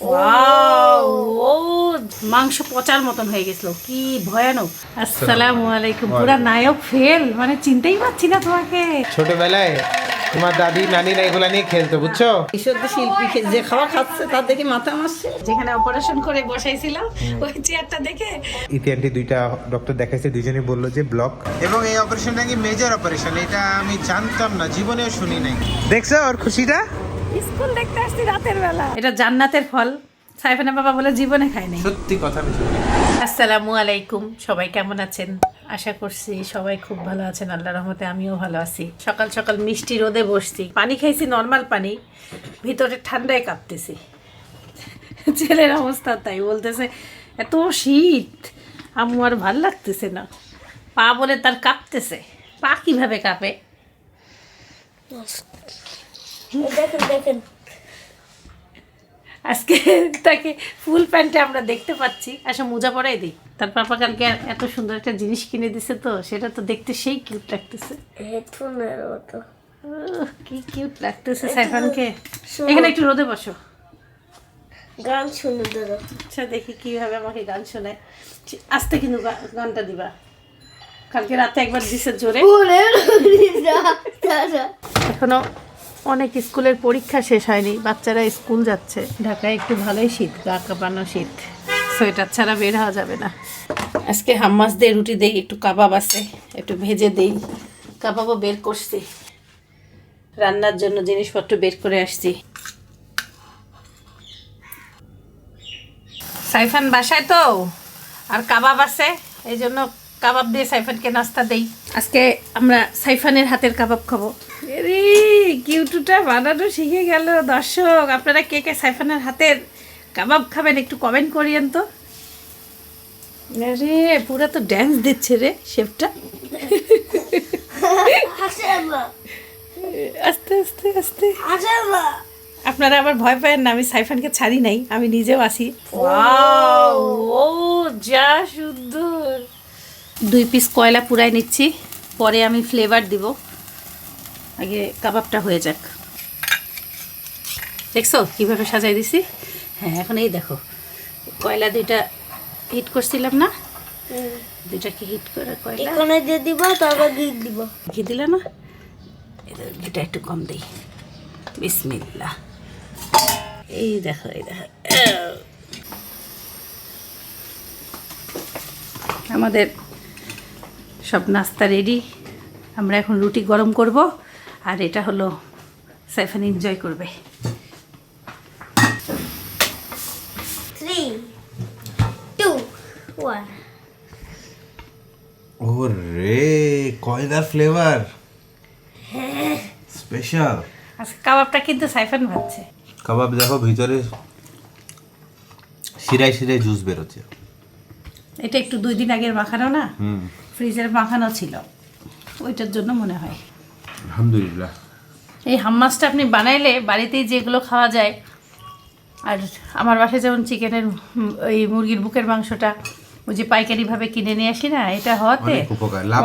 ও মাংস পচার মতন হয়ে গেছিল। কি ভয়ানক। আসসালামু আলাইকুম। পুরা নায়ক ফেল মানে চিনতেই পারছি না তোমাকে। ছোটবেলায় তোমার দাদি নানিরা এগুলা নিয়ে খেলতো বুঝছ? ঈশ্বর শিল্পী যে খাওয়া খাচ্ছে তার দেখে মাথা মারছে যেখানে অপারেশন করে বসাইছিলাম ওই চেয়ারটা দেখে। ইতি আন্টি দুইটা ডক্টর দেখাইছে দুজনেই বলল যে ব্লক এবং এই অপারেশন নাকি মেজর অপারেশন এটা আমি জানতাম না জীবনেও শুনি নাই। দেখছ ওর খুশিটা? স্কুল দেখতে আসছি রাতের বেলা। এটা জান্নাতের ফল। সাইফানা বাবা বলে জীবনে খায় নাই। সত্যি কথা আসসালামু আলাইকুম। সবাই কেমন আছেন? আশা করছি সবাই খুব ভালো আছেন। আল্লাহ রহমতে আমিও ভালো আছি। সকাল সকাল মিষ্টি রোদে বসছি। পানি খাইছি নর্মাল পানি। ভিতরে ঠান্ডায় কাঁপতেছি। ছেলের অবস্থা তাই বলতেছে এত শীত। আম্মু আর ভালো লাগতেছে না। পা বলে তার কাঁপতেছে। পা কীভাবে কাঁপে? দেখেন দেখেন। আজকে তাকে ফুল প্যান্টে আমরা দেখতে পাচ্ছি। আসলে মোজা পরাই দিই। তার পাপা কালকে এত সুন্দর একটা জিনিস কিনে দিছে তো সেটা তো দেখতে সেই কিউট লাগতেছে। হেডফোনের মতো। কি কিউট লাগতেছে সাইফানকে। এখানে একটু রোদে বসো। গান শুনে ধরো আচ্ছা দেখি কীভাবে আমাকে গান শোনায়। আস্তে কিন্তু গানটা দিবা। কালকে রাতে একবার দিছে জোরে। এখনও অনেক স্কুলের পরীক্ষা শেষ হয়নি বাচ্চারা স্কুল যাচ্ছে। ঢাকায় একটু ভালোই শীত গা কাঁপানো শীত। সোয়েটার ছাড়া বের হওয়া যাবে না। আজকে হাম্মাস দিয়ে রুটি দেই একটু কাবাব আছে একটু ভেজে দেই। কাবাবও বের করছি। রান্নার জন্য জিনিসপত্র বের করে আসছি। সাইফান বাসায় তো? আর কাবাব আছে এই জন্য কাবাব দিয়ে সাইফানকে নাস্তা দেই। আজকে আমরা সাইফানের হাতের কাবাব খাব। রে কিউটুটা বানানো শিখে গেল দর্শক। আপনারা কে কে সাইফানের হাতের কাবাব খাবেন একটু কমেন্ট করিয়েন তো। আরে পুরা তো ড্যান্স দিচ্ছে রে শেফটা। আস্তে আস্তে আস্তে। আপনারা আবার ভয় পাবেন না আমি সাইফানকে ছাড়ি নাই আমি নিজেও আসি। ও যা সুন্দর। দুই পিস কয়লা পুরাই নিচ্ছি পরে আমি ফ্লেভার দিব। আগে কাবাবটা হয়ে যাক। দেখছ কীভাবে সাজাই দিছি? হ্যাঁ এখন এই দেখো। কয়লা দুইটা হিট করছিলাম না? দুইটাকে হিট করে কয়লা? এখানে দিয়ে দিব তারপর ঘি দিব। ঘি দিলে না? ঘিটা একটু কম দিই। বিসমিল্লা এই দেখো এই দেখো। আমাদের সব নাস্তা রেডি আমরা এখন রুটি গরম করব আর এটা হলো সাইফান এনজয় করবে। থ্রি টু ওয়ান ও রে কয়লা ফ্লেভার স্পেশাল আজকে কাবাবটা কিন্তু সাইফান ভাবছে কাবাব দেখো ভিতরে শিরায় শিরায় জুস বেরোচ্ছে। এটা একটু দুই দিন আগের মাখানো না? হুম। ফ্রিজের মাখানো ছিল। ওইটার জন্য মনে হয়। আলহামদুলিল্লাহ। এই হাম্মাসটা আপনি বানাইলে বাড়িতেই যেগুলো খাওয়া যায় আর আমার বাসায় যেমন চিকেনের ওই মুরগির বুকের মাংসটা ওই যে পাইকারিভাবে কিনে নিয়ে আসি না এটা হওয়াতে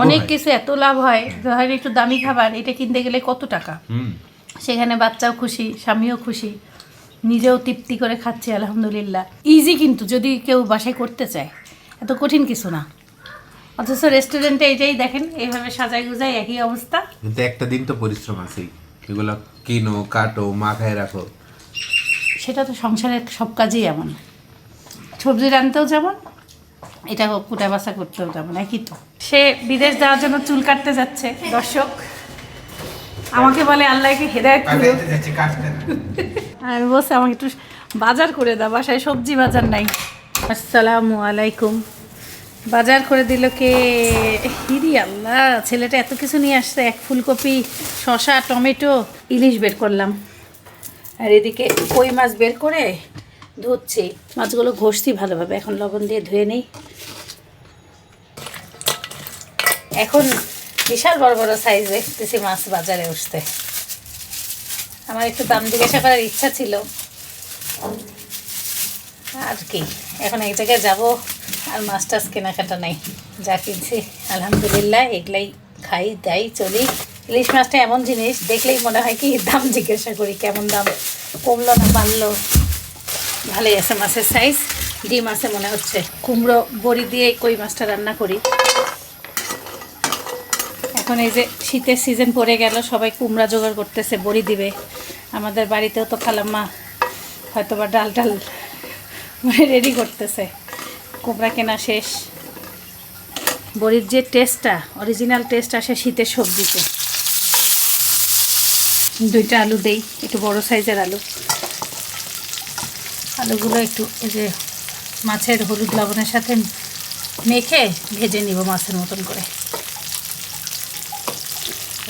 অনেক। কিছু এত লাভ হয়। ধরেন একটু দামি খাবার এটা কিনতে গেলে কত টাকা? সেখানে বাচ্চাও খুশি স্বামীও খুশি নিজেও তৃপ্তি করে খাচ্ছে আলহামদুলিল্লাহ। ইজি কিন্তু যদি কেউ বাসায় করতে চায় এত কঠিন কিছু না। অথচ রেস্টুরেন্টে এইটাই দেখেন এইভাবে সাজাই গুজাই একই অবস্থা। কিন্তু একটা দিন তো পরিশ্রম আছেই। এগুলো কিনো কাটো মাখায় রাখো। সেটা তো সংসারের সব কাজেই এমন। সবজি রানতেও যেমন এটা কুটা বাসা করতেও যেমন একই তো। সে বিদেশ যাওয়ার জন্য চুল কাটতে যাচ্ছে দর্শক। আমাকে বলে আল্লাহকে হেদায়ত করো আমি বলছি আমাকে একটু বাজার করে দাও বাসায় সবজি বাজার নাই। আসসালামু আলাইকুম। বাজার করে দিল কে? হিরি আল্লাহ, ছেলেটা এত কিছু নিয়ে আসছে, এক ফুলকপি, শসা, টমেটো, ইলিশ বের করলাম। আর এদিকে কই মাছ বের করে ধুচ্ছি মাছগুলো ঘষছি ভালোভাবে, এখন লবণ দিয়ে ধুয়ে নিই। এখন বিশাল বড় বড় সাইজ দেখতেছি মাছ বাজারে উঠতে। আমার একটু দাম জিজ্ঞাসা করার ইচ্ছা ছিল। আর কি, এখন এক জায়গায় যাব। আর মাছ টাছ কেনাকাটা নাই, যা কিনছি। আলহামদুলিল্লাহ, এগুলাই খাই দেয় চলি। ইলিশ মাছটা এমন জিনিস, দেখলেই মনে হয় কি, দাম জিজ্ঞাসা করি, কেমন দাম? কমলো না, বাড়লো? ভালোই আছে মাছের সাইজ ডিম আছে মনে হচ্ছে। কুমড়ো, বড়ি দিয়ে কই মাছটা রান্না করি। এখন এই যে শীতের সিজন পড়ে গেল, সবাই কুমড়া জোগাড় করতেছে, বড়ি দিবে। আমাদের বাড়িতেও তো খালাম্মা হয়তো বা ডাল ডাল রেডি করতেছে। কুমড়া কেনা শেষ। বড়ির যে টেস্টটা অরিজিনাল টেস্ট আসে শীতের সবজিতে। দুইটা আলু দেই, একটু বড় সাইজের আলু। আলুগুলো একটু এই যে মাছের হলুদ লবণের সাথে মেখে ভেজে নিব মাছের মতন করে।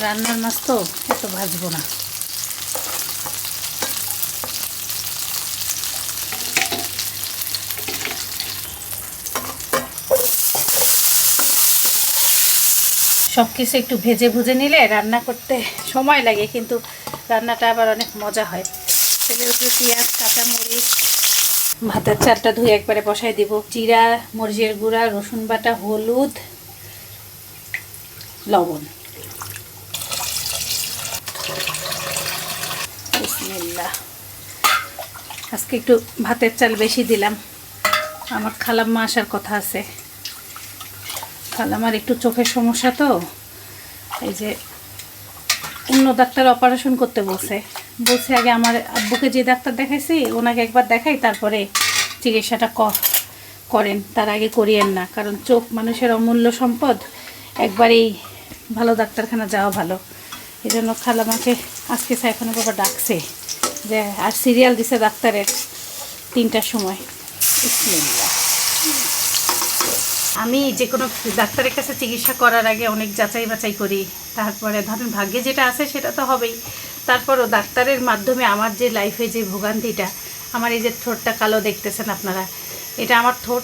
রান্নার মাছ তো এত ভাজবো না। সব কিছু একটু ভেজে ভুজে নিলে রান্না করতে সময় লাগে, কিন্তু রান্নাটা আবার অনেক মজা হয়। তেলের উপরে পেঁয়াজ কাঁচামরিচ ভাতের চালটা ধুয়ে একবারে বসাই দিব। জিরা, মরিচের গুঁড়া, রসুন বাটা, হলুদ, লবণ। আজকে একটু ভাতের চাল বেশি দিলাম। আমার খালাম্মা আসার কথা আছে। খালাম্মার একটু চোখের সমস্যা তো। এই যে অন্য ডাক্তার অপারেশন করতে বলছে। বলছে আগে আমার আব্বুকে যে ডাক্তার দেখাইছি, ওনাকে একবার দেখাই, তারপরে চিকিৎসাটা করেন। তার আগে করিয়েন না, কারণ চোখ মানুষের অমূল্য সম্পদ। একবারেই ভালো ডাক্তারখানা যাওয়া ভালো। এই জন্য খালামাকে, আজকে সাইফানো বাবা ডাকছে যে, আর সিরিয়াল দিছে ডাক্তারের তিনটার সময়। বিসমিল্লাহ। আমি যে কোনো ডাক্তারের কাছে চিকিৎসা করার আগে অনেক যাচাই বাছাই করি। তারপরে ধরেন ভাগ্যে যেটা আছে সেটা তো হবেই। তারপরও ডাক্তারের মাধ্যমে আমার যে লাইফে যে ভোগান্তিটা, আমার এই যে ঠোঁটটা কালো দেখতেছেন আপনারা, এটা আমার ঠোঁট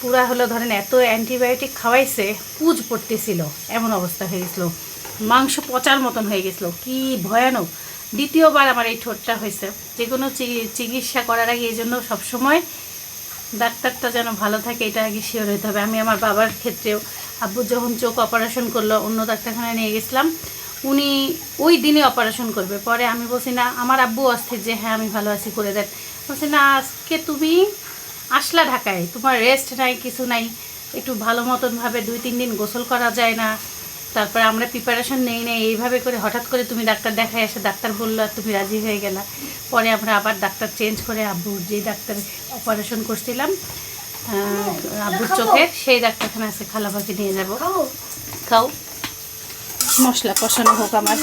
পুরা হলো ধরেন এত অ্যান্টিবায়োটিক খাওয়াইছে, পুজ পড়তেছিল, এমন অবস্থা হয়ে গেছিল। মাংস পচার মতন হয়ে গেছিল, কি ভয়ানক। দ্বিতীয়বার আমার এই ঠোঁটটা হয়েছে। যে কোনো চিকিৎসা করার আগে এই জন্য সবসময় ডাক্তারটা যেন ভালো থাকে, এটা আগে শিওর হতে হবে। আমি আমার বাবার ক্ষেত্রেও, আব্বু যখন চোখ অপারেশন করল, অন্য ডাক্তারখানায় নিয়ে গেছিলাম, উনি ওই দিনে অপারেশন করবে। পরে আমি বলছি, না, আমার আব্বু অস্থির যে হ্যাঁ আমি ভালো আছি, করে দেন। বলছি, না, আজকে তুমি আসলা ঢাকায়, তোমার রেস্ট নাই, কিছু নাই। একটু ভালো মতনভাবে দুই, তিন দিন গোসল করা যায় না। তারপরে আমরা প্রিপারেশন নেই নেই এইভাবে করে হঠাৎ করে তুমি ডাক্তার দেখায় এসে ডাক্তার বলল আর তুমি রাজি হয়ে গেলা? পরে আমরা আবার ডাক্তার চেঞ্জ করে আব্বু যে ডাক্তার অপারেশন করছিলাম আব্বুর চোখের সেই ডাক্তারখানা আছে খালাবাকে নিয়ে যাব। খাও। মশলা কষানো হোক আমার।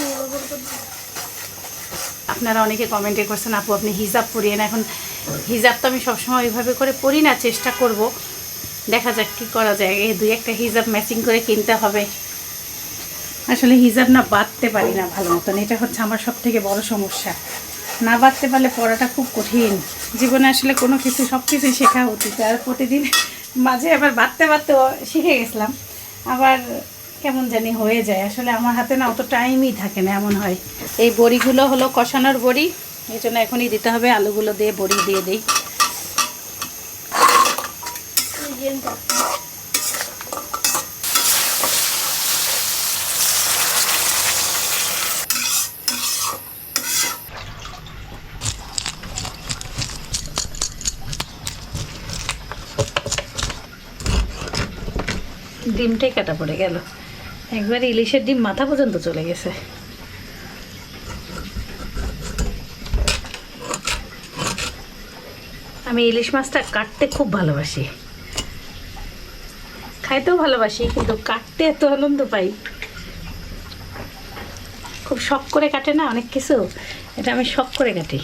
আপনারা অনেকে কমেন্টে করছেন আপু আপনি হিজাব পরিয়েন এখন হিজাব তো আমি সবসময় ওইভাবে করে পরি না চেষ্টা করব। দেখা যাক কী করা যায়। এই দুই একটা হিজাব ম্যাচিং করে কিনতে হবে। আসলে হিজাব না বাঁধতে পারি না ভালো মতন। এটা হচ্ছে আমার সব থেকে বড় সমস্যা। না বাঁধতে পারলে পড়াটা খুব কঠিন। জীবনে আসলে কোনো কিছু সব কিছুই শেখা উচিত। আর প্রতিদিন মাঝে আবার বাঁধতে বাঁধতে শিখে গেছিলাম। আবার কেমন জানি হয়ে যায়। আসলে আমার হাতে না অত টাইমই থাকে না, এমন হয়। এই বড়িগুলো হলো কষানোর বড়ি। এই জন্য এখনই দিতে হবে। আলুগুলো দিয়ে বড়ি দিয়ে দিই। ডিমটাই কাটা পড়ে গেল। একবার ইলিশের ডিম মাথা পর্যন্ত চলে গেছে। আমি ইলিশ মাছটা কাটতে খুব ভালোবাসি। খাইতেও ভালোবাসি, কিন্তু কাটতে এত আনন্দ পাই। খুব শখ করে কাটে না অনেক কিছু? এটা আমি শখ করে কাটি।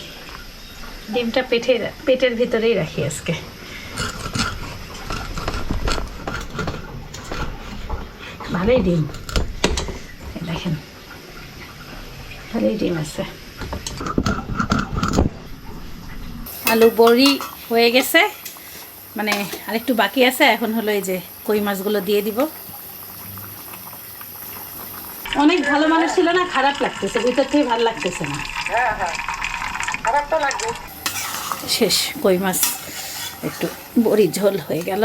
ডিমটা পেটের পেটের ভিতরেই রাখি আজকে। ভালোই ডিম। দেখেন ভালোই ডিম আছে। আলু বড়ি হয়ে গেছে মানে আরেকটু বাকি আছে এখন হলো এই যে কই মাছগুলো দিয়ে দিব। অনেক ভালো মানুষ ছিল না খারাপ লাগতেছে ভিতর থেকে ভালো লাগতেছে না। শেষ কই মাছ একটু বড়ি ঝোল হয়ে গেল।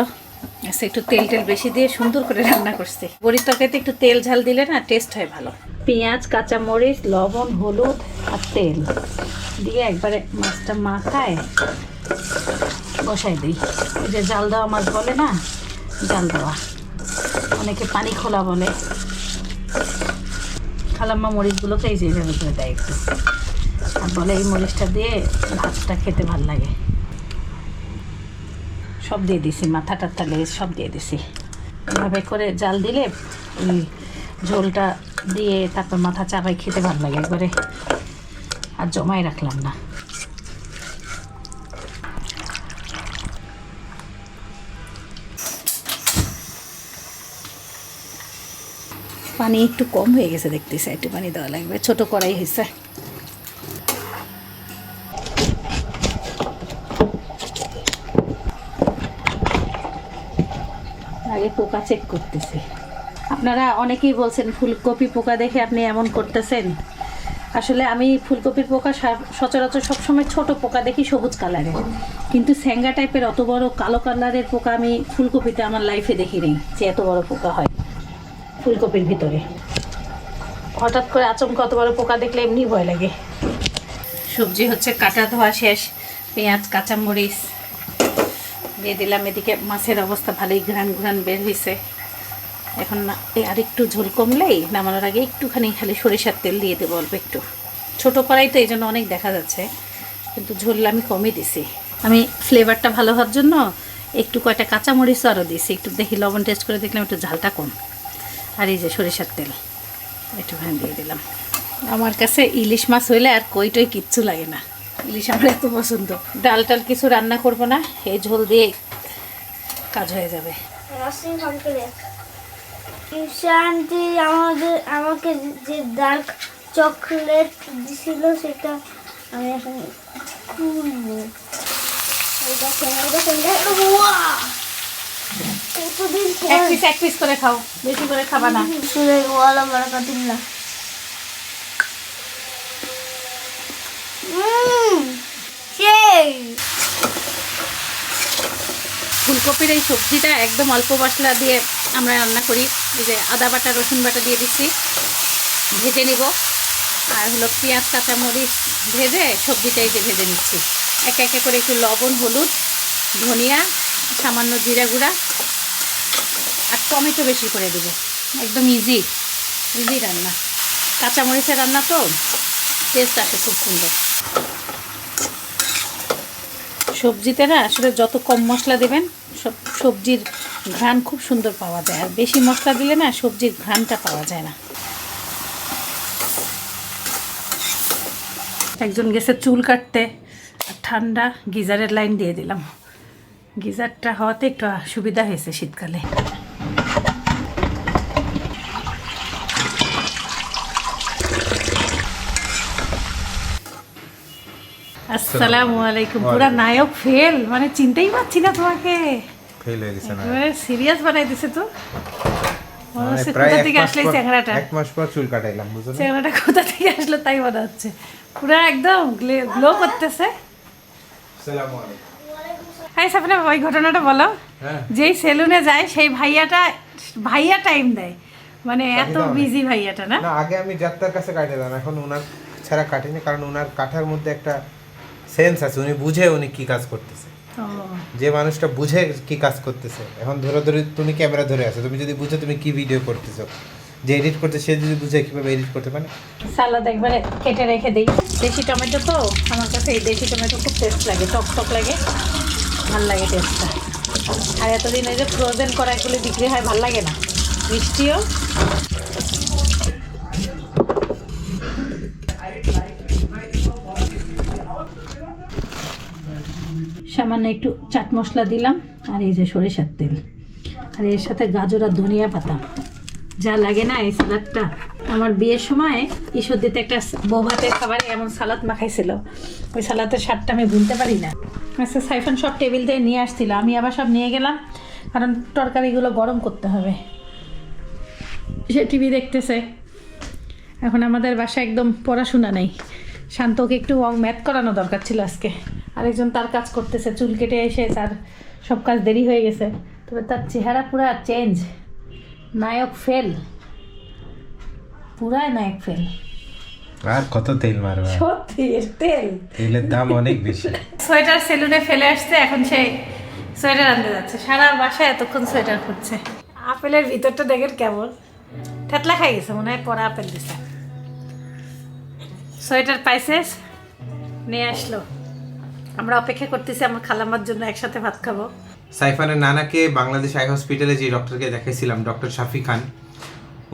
আচ্ছা একটু তেল টেল বেশি দিয়ে সুন্দর করে রান্না করছে। বড়ির তরকারিতে একটু তেল ঝাল দিলে না টেস্ট হয় ভালো। পেঁয়াজ, কাঁচামরিচ, লবণ, হলুদ আর তেল দিয়ে একবারে মাছটা মাখায় বসাই দিই। ওই যে জাল দেওয়া মাছ বলে না, জাল দেওয়া। অনেকে পানি খোলা বলে। খালাম্মা মরিচগুলোকে এই যে এইভাবে করে দেয় একটু। আর বলে এই মরিচটা দিয়ে ভাতটা খেতে ভালো লাগে। সব দিয়ে দিছি, মাথা টাথা লেজ সব দিয়ে দিছি। এভাবে করে জাল দিলে ওই ঝোলটা দিয়ে তারপর মাথা চাপাই খেতে ভালো লাগে একবারে। আর জমাই রাখলাম না। পানি একটু কম হয়ে গেছে দেখতেছে, একটু পানি দেওয়া লাগবে, ছোট কড়াই হয়েছে। আগে পোকা চেক করতেছি। আপনারা অনেকেই বলছেন, ফুলকপি পোকা দেখে আপনি এমন করতেছেন। আসলে আমি ফুলকপির পোকা সচরাচর সবসময় ছোট পোকা দেখি সবুজ কালারের। কিন্তু স্যাঙ্গা টাইপের অত বড় কালো কালারের পোকা আমি ফুলকপিতে আমার লাইফে দেখি নেই যে এত বড় পোকা হয় ফুলকপির ভিতরে। হঠাৎ করে আচমকা অত বড় পোকা দেখলে এমনি ভয় লাগে। সবজি হচ্ছে কাটা ধোয়া শেষ, পেঁয়াজ, কাঁচামরিচ। দিয়ে দিলাম। এদিকে মাছের অবস্থা ভালোই ঘ্রাণ ঘ্রাণ বের হয়েছে এখন এই আরেকটু ঝোল কমলেই নামানোর আগে একটুখানি খালি সরিষার তেল দিয়ে দেবো অল্প একটু। ছোটো কড়াই তো এই জন্য অনেক দেখা যাচ্ছে, কিন্তু ঝোল আমি কমই দিছি। আমি ফ্লেভারটা ভালো হওয়ার জন্য একটু কয়টা কাঁচামরিচও আরও দিছি। একটু দেখি লবণ টেস্ট করে দেখলাম একটু ঝালটা কম। আর এই যে সরিষার তেল, একটুখানি দিয়ে দিলাম। আমার কাছে ইলিশ মাছ হইলে আর কই টই কিচ্ছু লাগে না। ইলিশ আমার এত পছন্দ ডাল টাল কিছু রান্না করব না এই ঝোল দিয়ে কাজ হয়ে যাবে শান্তি আমাদের আমাকে যে ডার্ক চকলেট দিছিল সেটা আমি এখন খুলবো এক পিস এক পিস করে খাও বেশি করে খাবা না সুরে ওয়ালা বারাকাতুল্লাহ হুম সেই ফুলকপির এই সবজিটা একদম অল্প মশলা দিয়ে আমরা রান্না করি। এই যে আদা বাটা, রসুন বাটা দিয়ে দিচ্ছি। ভেজে নিব। আর হলো পেঁয়াজ, কাঁচামরিচ ভেজে সবজিটা এই যে ভেজে নিচ্ছি। একে একে করে একটু লবণ, হলুদ, ধনিয়া, সামান্য জিরা গুঁড়া আর টমেটো বেশি করে দেবো। একদম ইজি ইজি রান্না। কাঁচামরিচের রান্না তো টেস্ট আসে খুব সুন্দর। সবজিতে না আসলে যত কম মশলা দেবেন, সব সবজির ঘ্রাণ খুব সুন্দর পাওয়া যায়। আর বেশি মশলা দিলে না সবজির ঘ্রাণটা পাওয়া যায় না। একজন গেছে চুল কাটতে ঠান্ডা গিজারের লাইন দিয়ে দিলাম। গিজারটা হওয়াতে একটু সুবিধা হয়েছে শীতকালে। আসসালামু আলাইকুম। পুরা নায়ক ফেল মানে চিনতেই পারছি না তোমাকে। ফেল হয়ে গেছে না সিরিয়াস বানাই দিছে তো। মনে কোথা থেকে আসলে চ্যাংড়াটা? এক মাস পর চুল কাটাইলাম? চ্যাংড়াটা কোথা থেকে আসলো তাই মনে হচ্ছে। পুরা একদম গ্লো করতেছে। আসসালামু আলাইকুম। হ্যাঁ ওই ঘটনাটা বলো। হ্যাঁ। যেই সেলুনে যায় সেই ভাইয়াটা ভাইয়া টাইম দেয়। মানে এত বিজি ভাইয়াটা না? আগে আমি যাত্রার কাছে কাটাইলাম এখন ওনার ছাড়া কাটিনি কারণ ওনার কাটার মধ্যে একটা সেন্স আছে উনি বুঝে উনি কি কাজ করতেছে। যে মানুষটা বুঝে কি কাজ করতেছে। এখন ধরে ধরে তুমি ক্যামেরা ধরে আছো তুমি যদি বুঝো তুমি কি ভিডিও করতেছো। যে এডিট করতে সে যদি বুঝে কীভাবে এডিট করতে পারে। সালাদ একবারে কেটে রেখে দিই। দেশি টমেটো তো আমার কাছে এই দেশি টমেটো খুব টেস্ট লাগে টক টক লাগে। ভালো লাগে টেস্টটা আর এতদিন এই যে ফ্রোজেন করা এগুলো বিক্রি হয় ভালো লাগে না। মিষ্টিও। সামান্য একটু চাট মশলা দিলাম, আর এই যে সরিষার তেল। আর এর সাথে গাজর আর ধনিয়া পাতা। যা লাগে না এই সালাদটা। আমার বিয়ের সময় ঈশ্বর দিতে একটা বউ ভাতের খাবারে এমন সালাদ মাখাইছিল। ওই সালাদের স্বাদটা আমি ভুলতে পারি না। আচ্ছা সাইফান সব টেবিল দিয়ে নিয়ে আসছিল। আমি আবার সব নিয়ে গেলাম, কারণ তরকারিগুলো গরম করতে হবে। সে টিভি দেখতেছে। এখন আমাদের বাসায় একদম পড়াশোনা নেই। শান্তকে একটু ম্যাথ করানো দরকার ছিল আজকে। আরেকজন তার কাজ করতেছে চুল কেটে এসে তার সব কাজ দেরি হয়ে গেছে। তবে তার চেহারা পুরা চেঞ্জ নায়ক ফেল পুরাই নায়ক ফেল আর কত তেল মারবে? সত্যি তেল। তেলের দাম অনেক বেশি। সোয়েটার সেলুনে ফেলে আসছে এখন সে সোয়েটার আনতে যাচ্ছে। সারা বাসায় এতক্ষণ সোয়েটার খুঁজছে। আপেলের ভিতরটা দেখেন কেমন। থেতলা খাই গেছে মনে হয় পরে আপেল দিছে। সোয়েটার পাইছে নিয়ে আসলো। আমরা অপেক্ষা করতেছি আমার খালাম্মার জন্য একসাথে ভাত খাব। সাইফানের নানাকে বাংলাদেশ আই হসপিটালে যে ডক্টরকে দেখাইছিলাম ডক্টর শাফি খান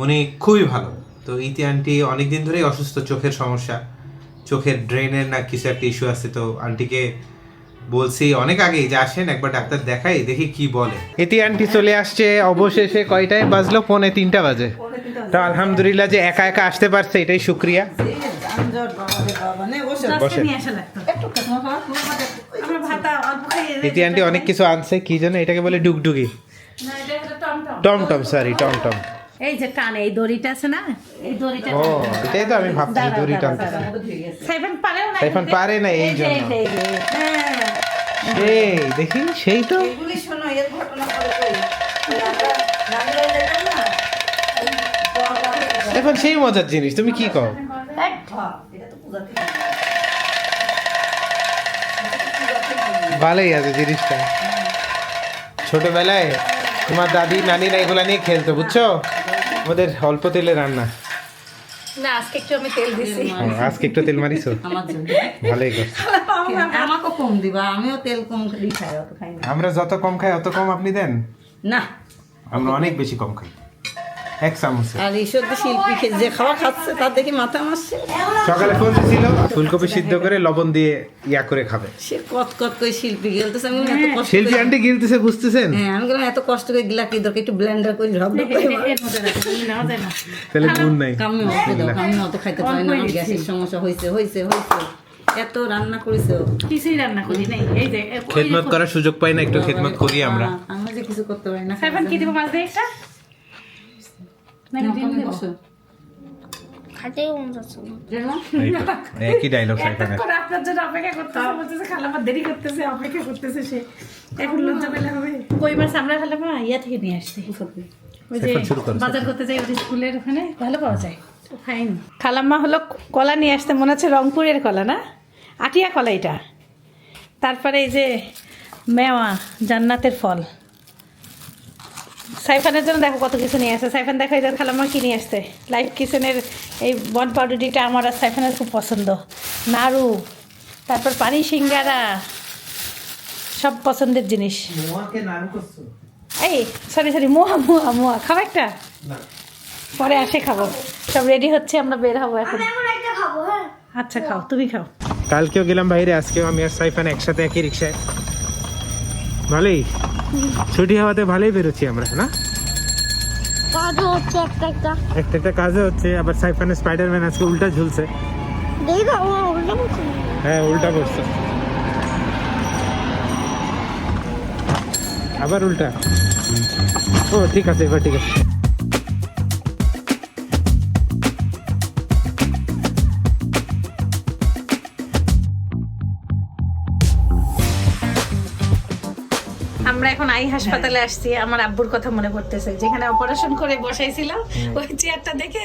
উনি খুবই ভালো। তো ইতি আন্টি অনেকদিন ধরেই অসুস্থ চোখের সমস্যা চোখের ড্রেনের না কিছু একটা ইস্যু আছে। তো আন্টিকে বলছি অনেক আগেই যে আসেন একবার ডাক্তার দেখাই দেখি কি বলে। ইতি আন্টি চলে আসছে অবশেষে কয়টায় বাজলো? পৌনে তিনটা বাজে। তো আলহামদুলিল্লাহ যে একা একা আসতে পারছে এটাই শুক্রিয়া। ইতি আন্টি অনেক কিছু আনছে কি জানো এটাকে বলে ডুগডুগি। না এটা হলো টমটম সরি টমটম এই যে টানে এই দড়িটা আছে না? এই দড়িটা ও এটাই তো আমি ভাবছি দড়ি টানতেছে। সাইফান পারেও না সাইফান পারে না এই জন্য। এই দেখি সেই তো। এগুলি শোনো এর ঘটনা করে কই? আমরা এখন সেই মজার জিনিস তুমি কি কও? ভালোই আছে জিনিসটা। ছোটবেলায় তোমার দাদি নানিরা এগুলা নিয়ে খেলতো বুঝছ? ওদের অল্প তেলে রান্না। না আজকে একটু আমি তেল দিছি। আজকে একটু তেল মারিছো? ভালোই করছ। আমাকে কম দিবা আমিও তেল কম খাই খাই অত খাই না। আমরা যত কম খাই অত কম আপনি দেন? না। আমরা অনেক বেশি কম খাই। এক চামচে। আর ঈশ্বর শিল্পী যে খাওয়া খাচ্ছে তার দেখি মাথা মারছে সকালে ফোন ছিল? ফুলকপি সিদ্ধ করে লবণ দিয়ে ইয়া করে খাবে। সে কত কত করে শিল্পী গেলতেছে আমি এত কষ্ট শিল্পী আন্টি গিলতেছে বুঝতেছেন? হ্যাঁ আমি বললাম এত কষ্ট করে গিলা কি দরকার একটু ব্লেন্ডার করে করে তাহলে গুণ নাই। কামি অত দাও কামি অত খাইতে পারি না গ্যাসের সমস্যা হয়েছে হয়েছে হয়েছে এত রান্না করেছে। কিছুই রান্না করি নাই এই যে- খেদমত করার সুযোগ পাই না একটু খেদমত করি আমরা। আমরা যে কিছু করতে পারি না সাইফান কি দিব মাছ দিয়ে একটা? ডিম? মন যাচ্ছে না। একই ডায়লগ করে আপনার জন্য অপেক্ষা করতেছে বলতেছে খালামা দেরি করতেছে অপেক্ষা করতেছে সে। এখন লজ্জা পেলে হবে। কই মাছ আমরা খালামা ইয়া থেকে নিয়ে আসছি। ওই যে বাজার করতে যাই ওদের স্কুলের ওখানে ভালো পাওয়া যায়। ফাইন খালাম্মা হলো কলা নিয়ে আসতে মনে হচ্ছে রংপুরের কলা না? আটিয়া কলা এটা। তারপরে এই যে মেওয়া জান্নাতের ফল। সাইফানের জন্য দেখো কত কিছু নিয়ে আসছে সাইফান দেখো এটা খালাম্মা কি নিয়ে আসছে। লাইফ কিচেনের এই বন পাউডারটিটা আমার আর সাইফানের খুব পছন্দ। নাড়ু তারপর পানি সিঙ্গারা সব পছন্দের জিনিস। এই সরি সরি মোয়া মোয়া মোয়া। খাব একটা? পরে আসে খাব। সব রেডি হচ্ছে আমরা বের হব এখন। এখন একটা খাব হ্যাঁ। আচ্ছা খাও তুমি খাও। কালকেও গেলাম বাইরে আজকেও আমি আর সাইফান একসাথে একই রিক্সায়। ভালোই? ছুটি হওয়াতে ভালোই বেরোচ্ছি আমরা না? কাজও হচ্ছে একটা একটা। একটা একটা কাজে হচ্ছে আবার সাইফানের স্পাইডারম্যান আজকে উল্টা ঝুলছে। হ্যাঁ উল্টা করছে। আবার উল্টা। ও ঠিক আছে এবার ঠিক আছে। আই হাসপাতালে আসছি আমার আব্বুর কথা মনে পড়তেছে। যেখানে অপারেশন করে বসাইছিল ওই চেয়ারটা দেখে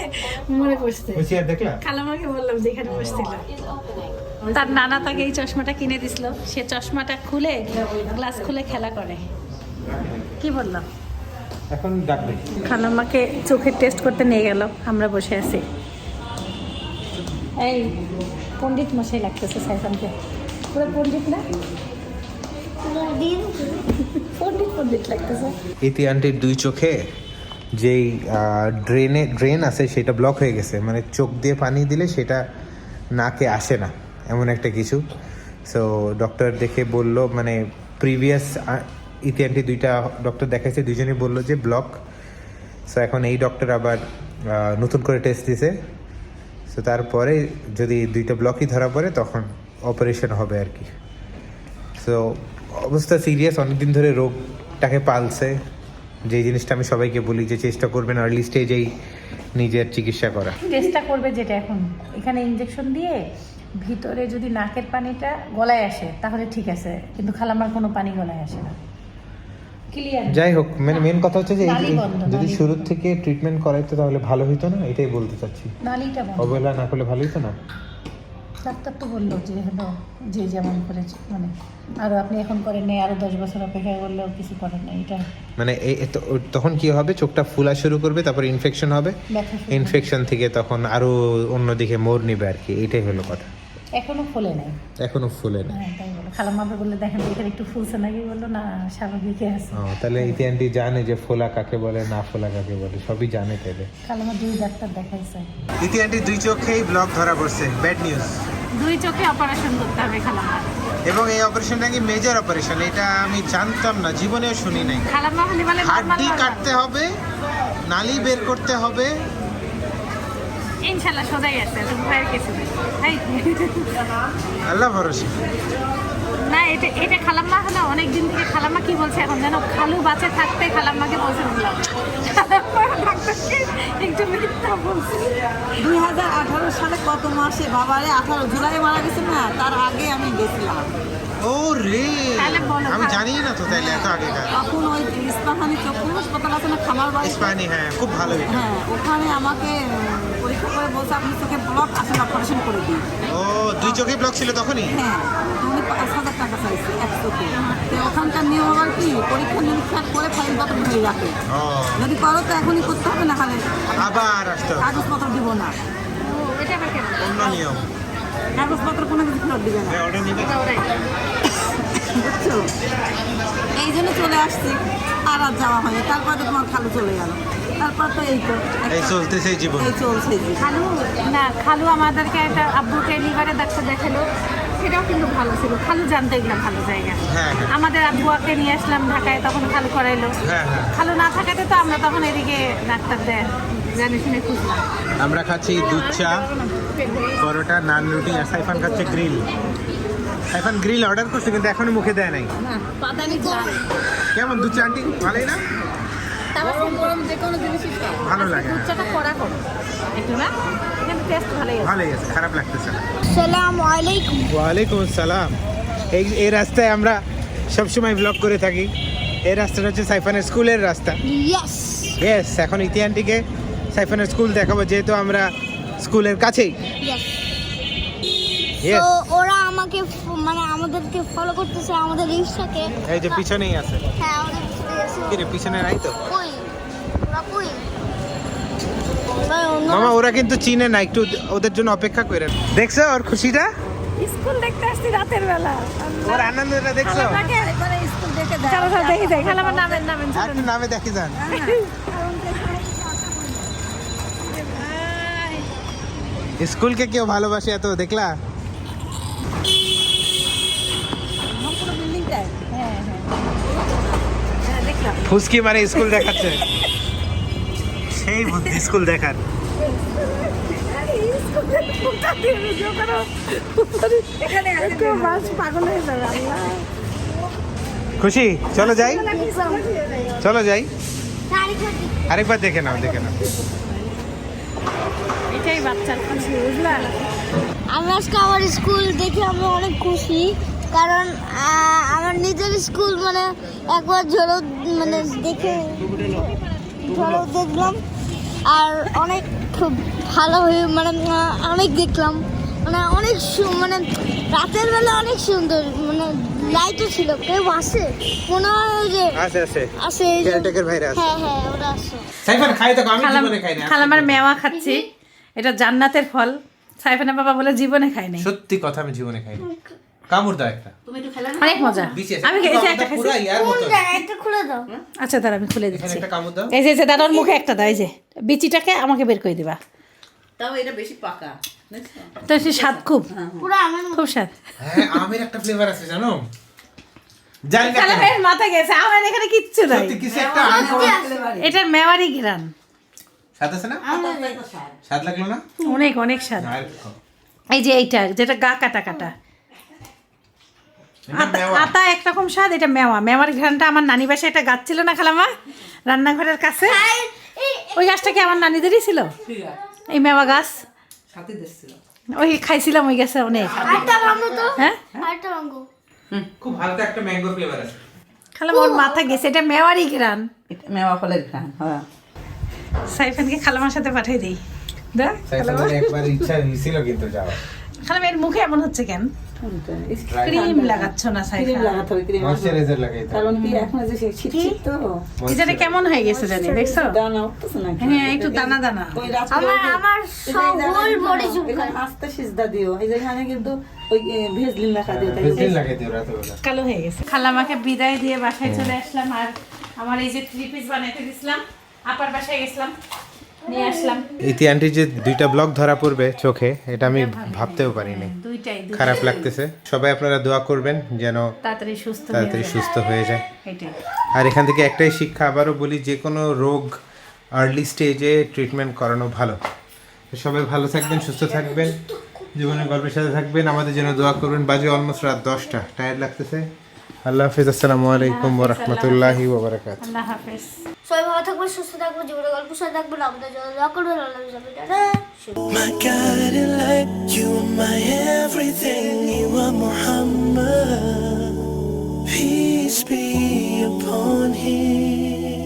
মনে পড়ছে। খালামাকে বললাম যেখানে বসছিল। তার নানা তাকে এই চশমাটা কিনে দিছিল। সে চশমাটা খুলে গ্লাস খুলে খেলা করে। কি বললাম এখন ডাকবে। খালাম্মাকে চোখের টেস্ট করতে নিয়ে গেল আমরা বসে আছি। এই পণ্ডিত মশাই লাগতেছে সাইফানকে। পুরো পণ্ডিত না? ইতি আন্টির দুই চোখে যেই ড্রেনে, ড্রেন আছে সেটা ব্লক হয়ে গেছে। মানে চোখ দিয়ে পানি দিলে সেটা নাকে আসে না, এমন একটা কিছু। সো ডক্টর দেখে বলল মানে প্রিভিয়াস ইতি আন্টি দুইটা ডক্টর দেখাইছে দুজনেই বলল যে ব্লক সো এখন এই ডক্টর আবার নতুন করে টেস্ট দিছে। সো তারপরে যদি দুইটা ব্লকই ধরা পড়ে, তখন অপারেশন হবে আর কি। সো অবস্থা সিরিয়াস অনেকদিন ধরে রোগটাকে পালছে। যে জিনিসটা আমি সবাইকে বলি যে চেষ্টা করবেন আর্লি স্টেজেই নিজের চিকিৎসা করা। চেষ্টা করবে যেটা এখন। এখানে ইঞ্জেকশন দিয়ে ভিতরে যদি নাকের পানিটা গলায় আসে তাহলে ঠিক আছে। কিন্তু খালামার কোনো পানি গলায় আসে না। যাই হোক মানে মেন কথা হচ্ছে যে যদি। শুরুর থেকে ট্রিটমেন্ট করাইতো তাহলে ভালো হতো না? এটাই বলতে চাচ্ছি। অবহেলা না করলে ভালো হতো না? ডাক্তার তো বলল যে হলো যে যেমন করেছে মানে আর আপনি এখন করেন নেই আরও দশ বছর অপেক্ষা করলেও কিছু করেন না এটা মানে এই তো- তখন কি হবে? চোখটা ফুলা শুরু করবে তারপর ইনফেকশন হবে? ইনফেকশন থেকে তখন আরও অন্যদিকে মোড় নিবে আর কি এটাই হলো কথা। এখনও ফোলে নাই। এখনও ফুলে না হ্যাঁ তাই বলো। বললে দেখেন এখানে একটু ফুলছে নাকি? বলল না স্বাভাবিকই আছে। ও, তাহলে ইতি আন্টি জানে যে ফোলা কাকে বলে না ফোলা কাকে বলে সবই জানে তাহলে। খালামা দুই ডাক্তার দেখাইছে। ইতি আন্টি দুই চোখেই ব্লক ধরা পড়ছে ব্যাড নিউজ দুই চোখে অপারেশন করতে হবে খালাম্মা। এবং এই অপারেশনটা কি মেজর অপারেশন এটা আমি জানতাম না জীবনেও শুনি নাই। খালাম্মা হাড়টি কাটতে হবে নালি বের করতে হবে। ইনশাআল্লাহ সোজাই আছে কিছু আল্লাহ ভরসা। না এটা এটা খালাম্মা হলো অনেক দিন থেকে খালাম্মা কি বলছে এখন যেন খালু বাঁচে থাকতে খালাম্মাকে বলছে ডাক্তারকে একটু মিথ্যা বলছে। দুই হাজার আঠারো সালে কত মাসে বাবারে আঠারো জুলাই মারা গেছে না তার আগে আমি গেছিলাম। ও রে আমি জানি না তো তাইলে এত আগেকার। তখন ওই ইস্পাহানি চক্ষু হাসপাতাল আছে না খামার বাড়ি? ইস্পানি হ্যাঁ খুব ভালো হ্যাঁ ওখানে আমাকে পরীক্ষা করে বলছে আপনি চোখে ব্লক আসেন অপারেশন করে দিন। ও দুই চোখে ব্লক ছিল তখনই? হ্যাঁ টাকা চাইছে এক তো ওখানকার নিয়ম আবার কি? পরীক্ষা নিরীক্ষা করে ফাইল পত্র দিয়ে রাখে। যদি করো তো এখনই করতে হবে না আবার কাগজপত্র দিব না। ও এটা আবার কেন অন্য নিয়ম। কাগজপত্র কোনো কিছু ফেরত দিবে না। হ্যাঁ। বুঝছ? এই জন্য চলে আসছি আর আর যাওয়া হয়নি। তারপর তো তোমার খালু চলে গেল। তারপর তো এই তো এই চলতেছে জীবন। এই চলছে খালু? না খালু আমাদেরকে একটা আব্বুকে লিভারে ডাক্তার দেখাল সেটাও কিন্তু ভালো ছিল। খালু জানতে গেলাম ভালো জায়গা। হ্যাঁ হ্যাঁ। আমাদের আব্বুয়াকে নিয়ে আসলাম ঢাকায় তখন খালু করাইলো। হ্যাঁ খালু না থাকাতে তো আমরা তখন এদিকে ডাক্তার দেয় জানি শুনে খুঁজলাম। আমরা খাচ্ছি দুধ চা পরোটা নান রুটি আর সাইফান খাচ্ছে গ্রিল। সাইফান গ্রিল অর্ডার করছে কিন্তু এখনও মুখে দেয় নাই। কেমন দুধ চা আন্টি? ভালোই না? গরম গরম যে কোনো জিনিসই ভালো লাগে হ্যাঁ। কড়া করো। একটু না? কিন্তু টেস্ট ভালোই আছে। ভালোই আছে খারাপ লাগতেছে না। সালাম আলাইকুম। ওয়ালাইকুম আসসালাম এই এই রাস্তায় আমরা সবসময় ব্লগ করে থাকি। এই রাস্তাটা হচ্ছে সাইফানের স্কুলের রাস্তা। ইয়েস ইয়েস এখন ইতি আন্টিকে সাইফানের স্কুল দেখাবো যেহেতু আমরা স্কুলের কাছেই। ওরা আমাকে মানে আমাদেরকে ফলো করতেছে আমাদের রিক্সাকে এই যে পিছনেই আছে। হ্যাঁ পিছনে নাই তো? মামা ওরা কিন্তু চিনে না একটু ওদের জন্য অপেক্ষা করে। দেখছ ওর খুশিটা? স্কুল দেখতে আসছি রাতের বেলা। ওর আনন্দটা দেখছ? স্কুল দেখে চলো চলো দেখি যাই খালামার নামের নামেন একটু নামে দেখি যান। স্কুলকে কেউ ভালোবাসে এত দেখলা? ফুসকি মানে স্কুল দেখাচ্ছে। সেই বুদ্ধি স্কুল দেখার। পাগল হয়ে যাবে আল্লাহ। খুশি? চলো যাই। চলো যাই? আরেকবার দেখে। নাও দেখে নাও। এটাই বাচ্চার খুশি বুঝলা? আমি আজকে আমার স্কুল দেখে আমরা অনেক খুশি। কারণ আমার নিজের স্কুল মানে একবার ঝলক মানে দেখে ঝলক দেখলাম। আর অনেক খুব ভালো হয়ে মানে অনেক দেখলাম। মানে অনেক সু- মানে রাতের বেলা অনেক সুন্দর মানে লাইটও ছিল। কেউ আসে? মনে হয় যে আসে ভাইরা আছে হ্যাঁ হ্যাঁ ওরা আসে। সাইফান খাই তো আমি জীবনে খাই না খালামার মেওয়া খাচ্ছি। এটা জান্নাতের ফল। সাইফানের বাবা বলে জীবনে খাই নাই। সত্যি কথা আমি জীবনে খাই না কামড় দাও একটা। অনেক মজা। আমি এই একটা পুরো ইয়ার মতো। একটা খুলে দাও। আচ্ছা দাঁড়া আমি খুলে দিচ্ছি। একটা কামড় দাও। এই যে মুখে একটা দাও এই যে। বিচিটাকে আমাকে বের করে দিবা। তাও এটা বেশি পাকা তো সে স্বাদ খুব। পুরো আমার খুব স্বাদ। হ্যাঁ আমের একটা ফ্লেভার আছে জানো? জানি না মাথা গেছে। আমার এখানে কিচ্ছু নাই। কিছু একটা এটার মেওয়ারি ঘিরান স্বাদ আছে না? স্বাদ লাগল না? অনেক অনেক স্বাদ। এই যে এইটা যেটা গা কাটা কাটা। আতা- একরকম স্বাদ এটা মেওয়া। মেওয়ার ঘ্রানটা আমার নানি বাসায় একটা গাছ ছিল না খালামা রান্নাঘরের কাছে। ওই গাছটা কি আমার নানিদেরই ছিল? এই মেওয়া গাছ। ওই খাইছিলাম ওই গাছে অনেক। হ্যাঁ? খুব হালকা একটা ম্যাঙ্গো ফ্লেভার আছে। খালাম ওর মাথা গেছে এটা মেওয়ারি গ্রান এটা মেওয়া ফলের ঘ্রাণ হ্যাঁ। সাইফানকে খালামার সাথে পাঠিয়ে দিই। দেখ সাইফানের একবার ইচ্ছা হয়েছিল কিন্তু যাওয়া খালাম এর মুখে এমন হচ্ছে কেন? ক্রিম লাগাচ্ছ না ক্রিম সাইফান লাগাতে হবে ক্রিম ময়শ্চারাইজার লাগাইতে হবে। কারণ কি এখন যে শীত শীত তো। এটা কেমন হয়ে গেছে জানি দেখছ? দানা উঠতেছে না হ্যাঁ একটু দানা দানা। ওই রাত্রে আমার ওই যে- আমার এই যে সব এই জায়গায় গোল বডি এখানে চুলকায়। আস্তে সিজদা দিও। এই যেখানে কিন্তু ওই এ, ভেজলিন লেখা দিও তাই ভেজলিন লাগাই দিও রাতেবেলা কালো হয়ে গেছে। খালামাকে বিদায় দিয়ে বাসায় চলে আসলাম আর আমার এই যে থ্রি পিস বানাইতে দিছিলাম আপার বাসায় গেছিলাম। নিয়ে আসলাম। ইতি আন্টির যে দুইটা ব্লক ধরা পড়বে চোখে এটা আমি ভাবতেও পারিনি। দুইটাই খারাপ লাগতেছে। সবাই আপনারা দোয়া করবেন যেন তাড়াতাড়ি সুস্থ তাড়াতাড়ি। সুস্থ হয়ে যায়। আর এখান থেকে একটাই শিক্ষা আবারও বলি যে কোনো রোগ আর্লি স্টেজে ট্রিটমেন্ট করানো ভালো। সবাই ভালো থাকবেন সুস্থ থাকবেন জীবনের গল্পের সাথে থাকবেন। আমাদের জন্য দোয়া করবেন। বাজে অলমোস্ট রাত দশটা। টায়ার লাগতেছে। আল্লাহ হাফিজ আসসালামু আলাইকুম ওরহমতুল্লাহি ওবরাকাত আল্লাহ হাফেজ সবাই ভালো থাকবেন সুস্থ থাকবেন জীবনের গল্প সাথে থাকবেন আমাদের জন্য দোয়া করবেন আল্লাহ হাফেজ tata. My guiding light, you are my everything, you are Muhammad. Peace be upon him.